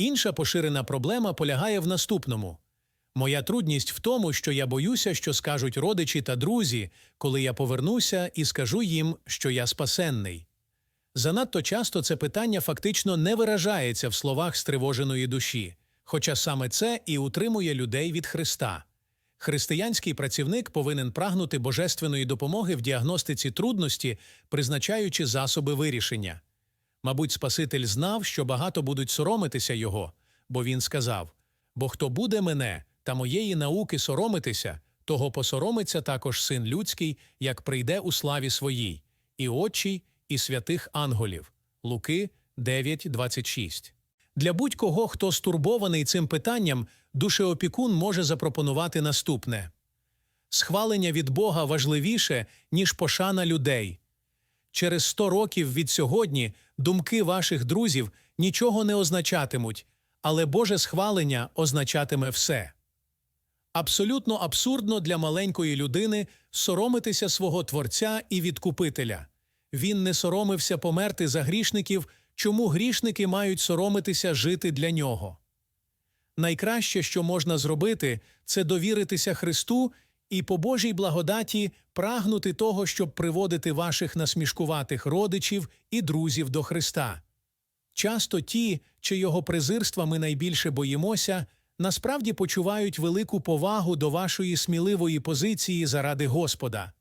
Інша поширена проблема полягає в наступному. Моя трудність в тому, що я боюся, що скажуть родичі та друзі, коли я повернуся і скажу їм, що я спасенний. Занадто часто це питання фактично не виражається в словах стривоженої душі, хоча саме це і утримує людей від Христа. Християнський працівник повинен прагнути божественної допомоги в діагностиці трудності, призначаючи засоби вирішення. Мабуть, Спаситель знав, що багато будуть соромитися його, бо він сказав: Бо хто буде мене та моєї науки соромитися, того посоромиться також син людський, як прийде у славі своїй, і отчий, і святих анголів. Луки 9.26. Для будь-кого, хто стурбований цим питанням, душеопікун може запропонувати наступне: схвалення від Бога важливіше, ніж пошана людей. Через сто років від сьогодні думки ваших друзів нічого не означатимуть, але Боже схвалення означатиме все. Абсолютно абсурдно для маленької людини соромитися свого Творця і Відкупителя. Він не соромився померти за грішників, чому грішники мають соромитися жити для нього. Найкраще, що можна зробити, це довіритися Христу і по Божій благодаті прагнути того, щоб приводити ваших насмішкуватих родичів і друзів до Христа. Часто ті, чийого презирства ми найбільше боїмося, насправді почувають велику повагу до вашої сміливої позиції заради Господа.